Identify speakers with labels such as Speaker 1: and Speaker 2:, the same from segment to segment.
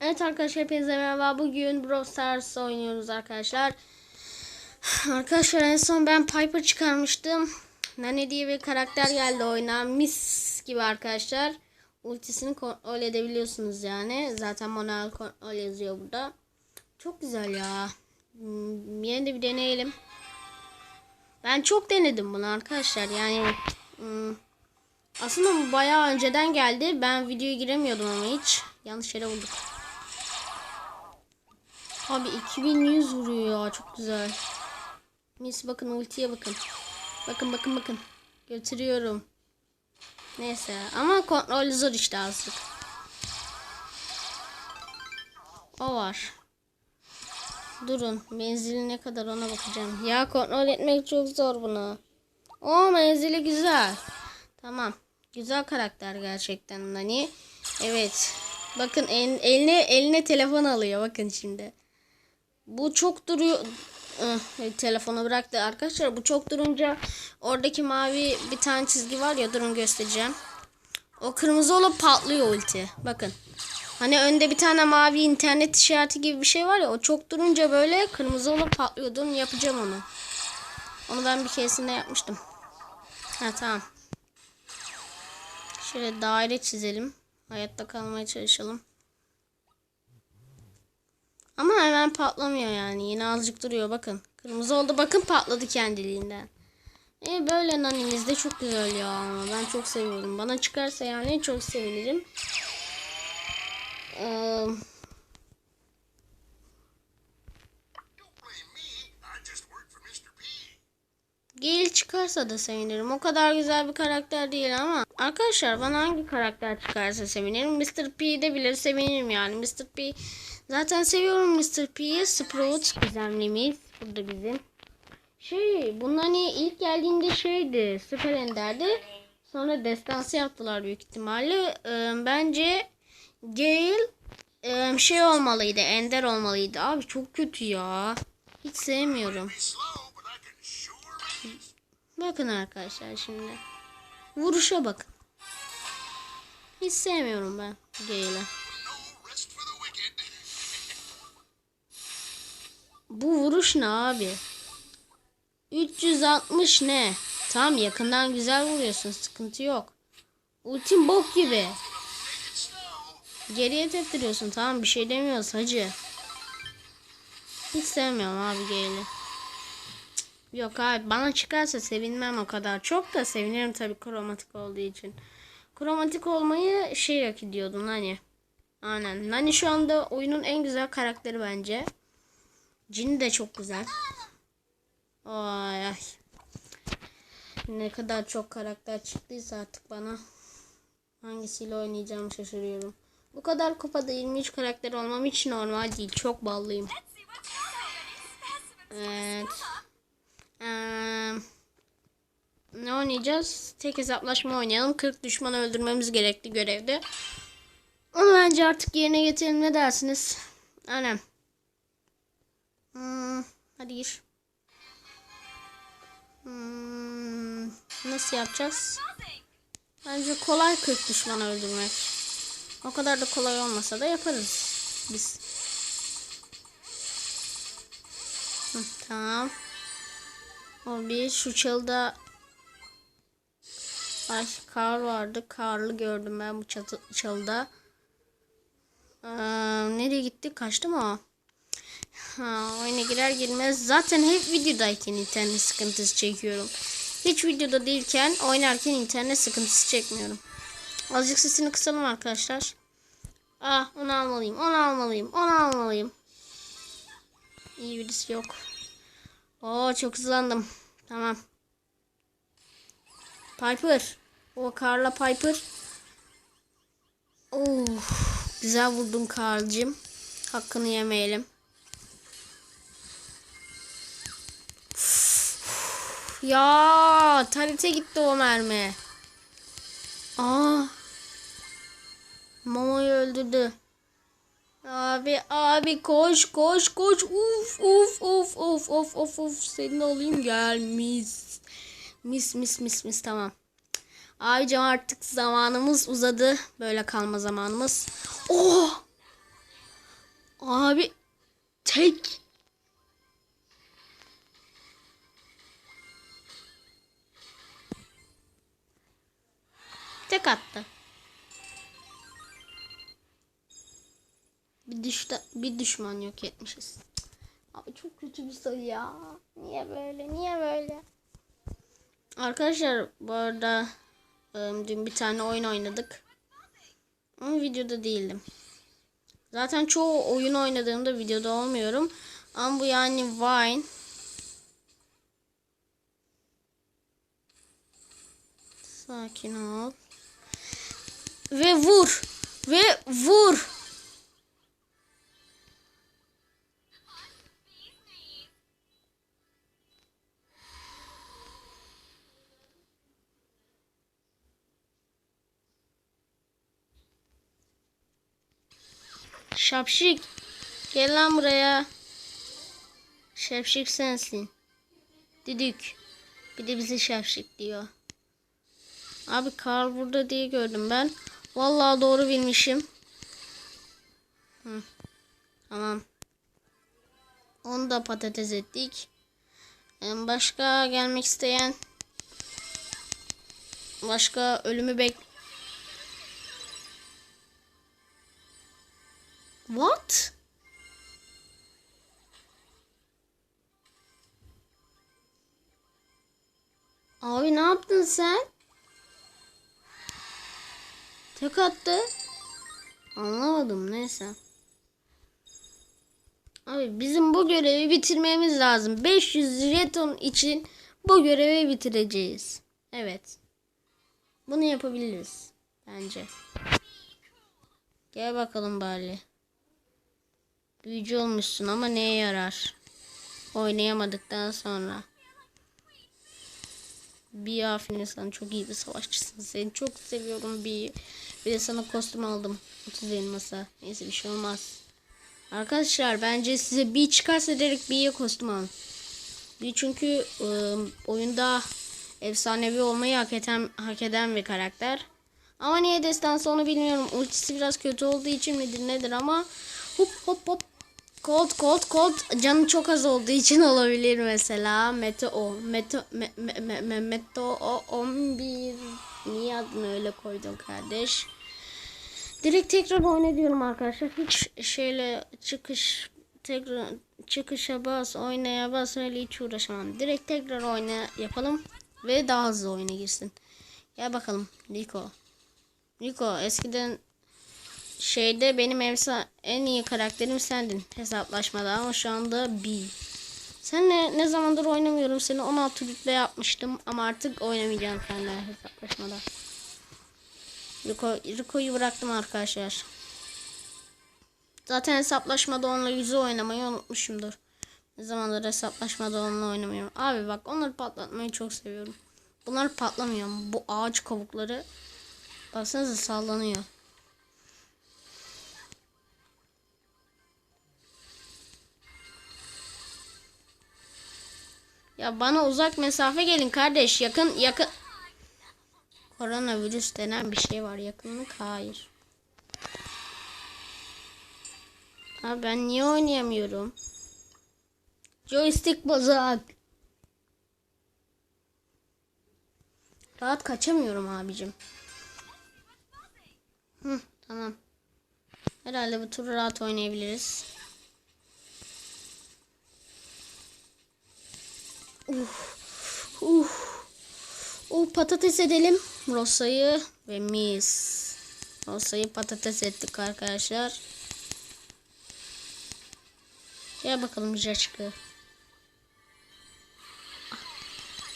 Speaker 1: Evet arkadaşlar hepinize merhaba. Bugün Brawl Stars oynuyoruz arkadaşlar. Arkadaşlar en son ben Piper çıkarmıştım. Nane diye bir karakter geldi oyuna. Mis gibi arkadaşlar. Ultisini kontrol edebiliyorsunuz yani. Zaten manuel kontrol yazıyor burada. Çok güzel ya. Hmm, Yine de bir deneyelim. Ben çok denedim bunu arkadaşlar. Yani hmm, aslında bu bayağı önceden geldi. Ben videoya giremiyordum ama hiç. Yanlış yere bulduk. Abi 2100 vuruyor ya çok güzel. Mis bakın ultiye bakın. Bakın bakın bakın. Götürüyorum. Neyse ama kontrol zor işte azlık. O var. Durun menzili ne kadar ona bakacağım. Ya kontrol etmek çok zor bunu. O menzili güzel. Tamam. Güzel karakter gerçekten Nani. Evet. Bakın el- eline eline telefon alıyor bakın şimdi. Bu çok duruyor. Eh, telefonu bıraktı arkadaşlar. Bu çok durunca oradaki mavi bir tane çizgi var ya durun göstereceğim. O kırmızı olup patlıyor ulti. Bakın. Hani önde bir tane mavi internet işareti gibi bir şey var ya o çok durunca böyle kırmızı olup patlıyor. Durun yapacağım onu. Onu ben bir keresinde yapmıştım. Ha tamam. Şöyle daire çizelim. Hayatta kalmaya çalışalım. Ama hemen patlamıyor yani. Yine azıcık duruyor bakın. Kırmızı oldu bakın patladı kendiliğinden. E böyle nanimiz de çok güzel ya. ama Ben çok seviyorum. Bana çıkarsa yani çok sevinirim. Ee. Gale çıkarsa da sevinirim. O kadar güzel bir karakter değil ama. Arkadaşlar bana hangi karakter çıkarsa sevinirim. Mr. P'de bile sevinirim yani. Mr. P zaten seviyorum Mr. P'yi. Sprout gizemlimiz. Burada bizim. Şey bunlar hani ilk geldiğinde şeydi. Süper Ender'di. Sonra destansı yaptılar büyük ihtimalle. Ee, bence Gale e, şey olmalıydı. Ender olmalıydı. Abi çok kötü ya. Hiç sevmiyorum. Bakın arkadaşlar şimdi. Vuruşa bakın. Hiç sevmiyorum ben Gale'i. Bu vuruş ne abi? 360 ne? Tamam yakından güzel vuruyorsun sıkıntı yok. Ultim bok gibi. Geriye teftiriyorsun tamam bir şey demiyoruz hacı. Hiç sevmiyorum abi. Cık, Yok abi bana çıkarsa sevinmem o kadar. Çok da sevinirim tabii kromatik olduğu için. Kromatik olmayı şey hak ediyordu Nani. Aynen. Nani şu anda oyunun en güzel karakteri bence. Cin de çok güzel. Ay ay. Ne kadar çok karakter çıktıysa artık bana. Hangisiyle oynayacağımı şaşırıyorum. Bu kadar kupada 23 karakter olmam hiç normal değil. Çok ballıyım. Evet. Eee, ne oynayacağız? Tek hesaplaşma oynayalım. 40 düşman öldürmemiz gerekli görevde. Onu bence artık yerine getirelim. Ne dersiniz? Aynen. Hmm, hadi gir. Hmm, nasıl yapacağız? Bence kolay 40 düşman öldürmek. O kadar da kolay olmasa da yaparız biz. Hı, tamam. O bir şu çalıda Ay kar vardı. Karlı gördüm ben bu çatı. Ee, nereye gitti? Kaçtı mı o? Ha, oyuna girer girmez zaten hep videodayken internet sıkıntısı çekiyorum. Hiç videoda değilken oynarken internet sıkıntısı çekmiyorum. Azıcık sesini kısalım arkadaşlar. Ah onu almalıyım, onu almalıyım, onu almalıyım. İyi birisi yok. Oo çok hızlandım. Tamam. Piper. O Karla Piper. Oh, güzel vurdun Karl'cığım. Hakkını yemeyelim. Ya tarite gitti o mermi. Aa. Momo'yu öldürdü. Abi abi koş koş koş. Uf uf uf uf uf uf uf. Senin olayım gel mis. Mis mis mis mis tamam. Abicim artık zamanımız uzadı. Böyle kalma zamanımız. Oh! Abi tek. Tek attı. Bir düşta, bir düşman yok etmişiz. Abi çok kötü bir sayı ya. Niye böyle? Niye böyle? Arkadaşlar bu arada ım, dün bir tane oyun oynadık. Ama videoda değildim. Zaten çoğu oyun oynadığımda videoda olmuyorum. Ama bu yani Vine. Sakin ol. Ve vur. Ve vur. Şapşik. Gel lan buraya. Şapşik sensin. Düdük. Bir de bize şapşik diyor. Abi Karl burada diye gördüm ben. Vallahi doğru bilmişim. Hı. Tamam. Onu da patates ettik. Başka gelmek isteyen başka ölümü bek What? Abi ne yaptın sen? Tek attı. Anlamadım neyse. Abi bizim bu görevi bitirmemiz lazım. 500 jeton için bu görevi bitireceğiz. Evet. Bunu yapabiliriz. Bence. Gel bakalım bari. Büyücü olmuşsun ama neye yarar? Oynayamadıktan sonra. Bir aferin sana çok iyi bir savaşçısın. Seni çok seviyorum bir. Bir de sana kostüm aldım. 30 elmasa. Neyse bir şey olmaz. Arkadaşlar bence size bir çıkarsa direkt bir kostüm alın. Bir çünkü ıı, oyunda efsanevi olmayı hak eden, hak eden bir karakter. Ama niye destansı onu bilmiyorum. Ultisi biraz kötü olduğu için midir nedir ama hop hop hop Cold cold cold canı çok az olduğu için olabilir mesela. Meteo Meteo me, me, me, me, Meteo 11 niye adını öyle koydun kardeş? Direkt tekrar oyna diyorum arkadaşlar. Hiç şeyle çıkış tekrar çıkışa bas oynaya bas öyle hiç uğraşamam. Direkt tekrar oyna yapalım ve daha hızlı oyuna girsin. Gel bakalım Rico. Rico eskiden şeyde benim efsa en iyi karakterim sendin hesaplaşmada ama şu anda B. Sen ne, ne zamandır oynamıyorum seni 16 rütbe yapmıştım ama artık oynamayacağım seninle hesaplaşmada. Rico, Rico'yu bıraktım arkadaşlar. Zaten hesaplaşmada onunla yüzü oynamayı unutmuşumdur. Ne zamandır hesaplaşmada onunla oynamıyorum. Abi bak onları patlatmayı çok seviyorum. Bunlar patlamıyor. Bu ağaç kabukları baksanıza sallanıyor. Ya bana uzak mesafe gelin kardeş. Yakın yakın. Koronavirüs denen bir şey var. Yakınlık hayır. Abi ben niye oynayamıyorum? Joystick bozuk. Rahat kaçamıyorum abicim. Hı, tamam. Herhalde bu turu rahat oynayabiliriz. Uf. Uf. O patates edelim. Rosa'yı ve mis. Rosa'yı patates ettik arkadaşlar. Gel bakalım Jaçkı.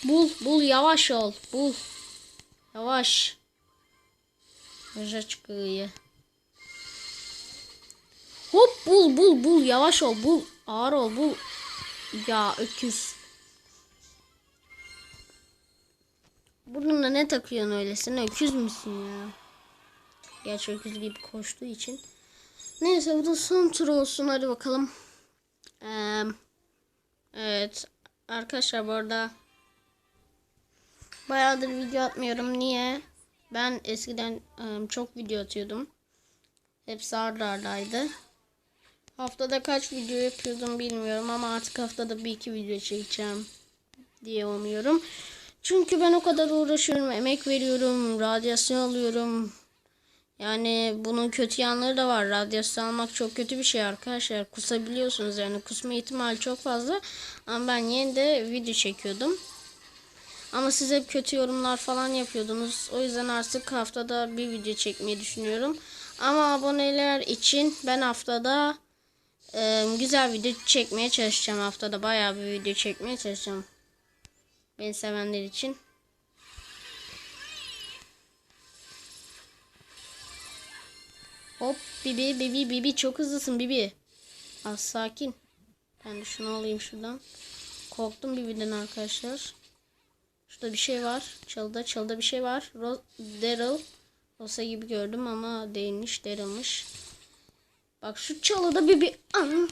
Speaker 1: Bul, bul yavaş ol. Bul. Yavaş. Jaçkı'yı. Hop bul bul bul yavaş ol bul. Ağır ol bul. Ya öküz. Burnuna ne takıyorsun öyle? Sen öküz müsün ya? Gerçi öküz gibi koştuğu için. Neyse bu da son tur olsun. Hadi bakalım. Ee, evet. Arkadaşlar bu arada bayağıdır video atmıyorum. Niye? Ben eskiden e, çok video atıyordum. Hepsi arda ardaydı. Haftada kaç video yapıyordum bilmiyorum ama artık haftada bir iki video çekeceğim diye umuyorum. Çünkü ben o kadar uğraşıyorum, emek veriyorum, radyasyon alıyorum. Yani bunun kötü yanları da var. Radyasyon almak çok kötü bir şey arkadaşlar. Kusabiliyorsunuz yani kusma ihtimali çok fazla. Ama ben yine de video çekiyordum. Ama siz hep kötü yorumlar falan yapıyordunuz. O yüzden artık haftada bir video çekmeyi düşünüyorum. Ama aboneler için ben haftada e, güzel video çekmeye çalışacağım. Haftada bayağı bir video çekmeye çalışacağım. Beni sevenler için. Hop Bibi Bibi Bibi çok hızlısın Bibi. Az sakin. Ben de şunu alayım şuradan. Korktum Bibi'den arkadaşlar. Şurada bir şey var. Çalıda çalıda bir şey var. Ro Daryl. Olsa gibi gördüm ama değilmiş. Daryl'mış. Bak şu çalıda Bibi. An.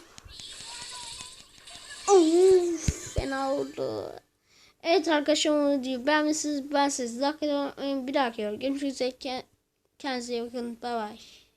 Speaker 1: Of, fena oldu. Evet arkadaşlar onu diyor. Ben siz ben siz. Bir dahaki görüşürüz. Kendinize iyi bakın. Bye bye.